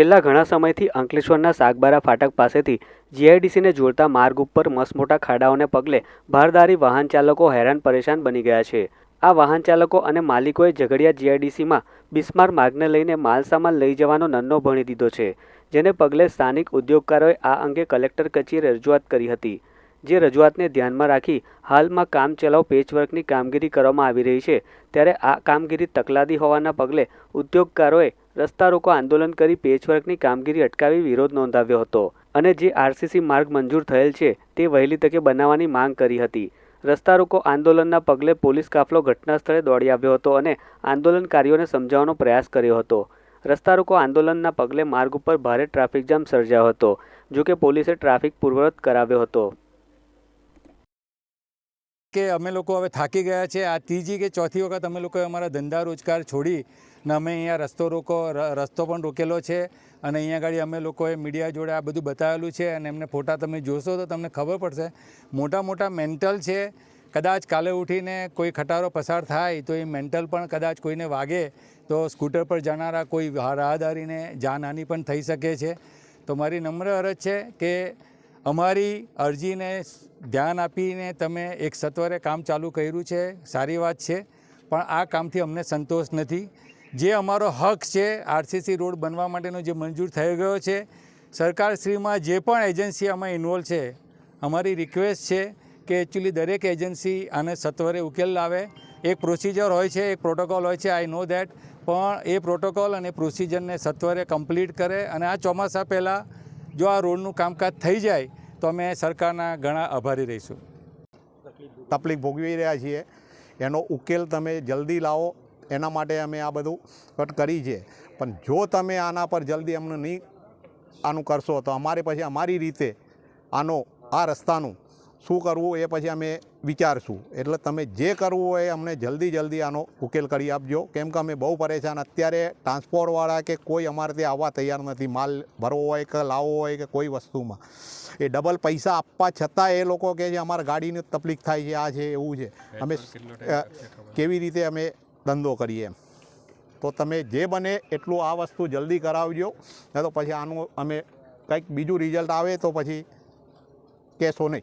છેલ્લા ઘણા સમયથી અંકલેશ્વરના સાગબારા ફાટક પાસેથી જીઆઈડીસીને જોડતા માર્ગ ઉપર મસમોટા ખાડાઓને પગલે ભારદારી વાહન ચાલકો હેરાન પરેશાન બની ગયા છે. આ વાહન ચાલકો અને માલિકોએ ઝઘડિયા જીઆઈડીસીમાં બિસ્માર માર્ગને લઈને માલસામાન લઈ જવાનો નન્નો ભણી દીધો છે, જેને પગલે સ્થાનિક ઉદ્યોગકારોએ આ અંગે કલેક્ટર કચેરીએ રજૂઆત કરી હતી, જે રજૂઆતને ધ્યાનમાં રાખી હાલમાં કામચલાઉ પેચવર્કની કામગીરી કરવામાં આવી રહી છે, ત્યારે આ કામગીરી તકલાદી હોવાના પગલે ઉદ્યોગકારોએ રસ્તા રોકો આંદોલન કરી પેચવર્કની કામગીરી અટકાવી વિરોધ નોંધાવ્યો હતો અને જે આરસીસી માર્ગ મંજૂર થયેલ છે તે વહેલી તકે બનાવવાની માંગ કરી હતી. રસ્તા રોકો આંદોલનના પગલે પોલીસ કાફલો ઘટના સ્થળે દોડી આવ્યો હતો અને આંદોલનકારીઓને સમજાવવાનો પ્રયાસ કર્યો હતો. રસ્તા રોકો આંદોલનના પગલે માર્ગ ઉપર ભારે ટ્રાફિક જામ સર્જાયો હતો, જો કે પોલીસે ટ્રાફિક પૂર્વવત કરાવ્યો હતો. કે અમે લોકો હવે થાકી ગયા છે. આ ત્રીજી કે ચોથી વખત અમે લોકોએ અમારા ધંધા રોજગાર છોડી ને અમે અહીંયા રસ્તો રોકો રસ્તો પણ રોકેલો છે અને અહીંયા આગળ અમે લોકોએ મીડિયા જોડે આ બધું બતાવેલું છે અને એમને ફોટા તમે જોશો તો તમને ખબર પડશે. મોટા મોટા મેન્ટલ છે, કદાચ કાલે ઉઠીને કોઈ ખટારો પસાર થાય તો એ મેન્ટલ પણ કદાચ કોઈને વાગે તો સ્કૂટર પર જનારા કોઈ રાહદારીને જાનહાનિ પણ થઈ શકે છે. તો મારી નમ્ર અરજ છે કે અમારી અરજીને ધ્યાન આપીને તમે એક સત્વરે કામ ચાલુ કર્યું છે, સારી વાત છે, પણ આ કામથી અમને સંતોષ નથી. જે અમારો હક છે આરસીસી રોડ બનવા માટેનો જે મંજૂર થઈ ગયો છે સરકારશ્રીમાં જે પણ એજન્સી આમાં ઇન્વોલ્વ છે, અમારી રિક્વેસ્ટ છે કે એકચ્યુઅલી દરેક એજન્સી આને સત્વરે ઉકેલ લાવે. એક પ્રોસિજર હોય છે, એક પ્રોટોકોલ હોય છે આઈ નો દેટ પણ એ પ્રોટોકોલ અને પ્રોસિજરને સત્વરે કમ્પ્લીટ કરે અને આ ચોમાસા પહેલાં જો આ રોડનું કામકાજ થઈ જાય, તો અમે સરકારના ઘણા આભારી રહીશું. તકલીફ ભોગવી રહ્યા છીએ. એનો ઉકેલ તમે જલ્દી લાવો. એના માટે અમે આ બધું કટ કરી છે. પણ જો તમે આના પર જલ્દી અમને નહીં આનું કરશો તો અમારે પછી અમારી રીતે આનો આ રસ્તાનું શું કરવું એ પછી અમે વિચારશું. એટલે તમે જે કરવું હોય એ અમને જલ્દી જલ્દી આનો ઉકેલ કરી આપજો. કેમ કે અમે બહુ પરેશાન. અત્યારે ટ્રાન્સપોર્ટવાળા કે કોઈ અમારે ત્યાં આવવા તૈયાર નથી. માલ ભરવો હોય કે લાવવો હોય કે કોઈ વસ્તુમાં. એ ડબલ પૈસા આપવા છતાં એ લોકો કહે છે અમારા ગાડીની તકલીફ થાય છે આ છે એવું છે. અમે કેવી રીતે અમે ધંધો કરીએ એમ. તો તમે જે બને એટલું આ વસ્તુ જલ્દી કરાવજો. નહીં તો પછી આનું અમે કંઈક બીજું રિઝલ્ટ આવે તો પછી કહેશો નહીં.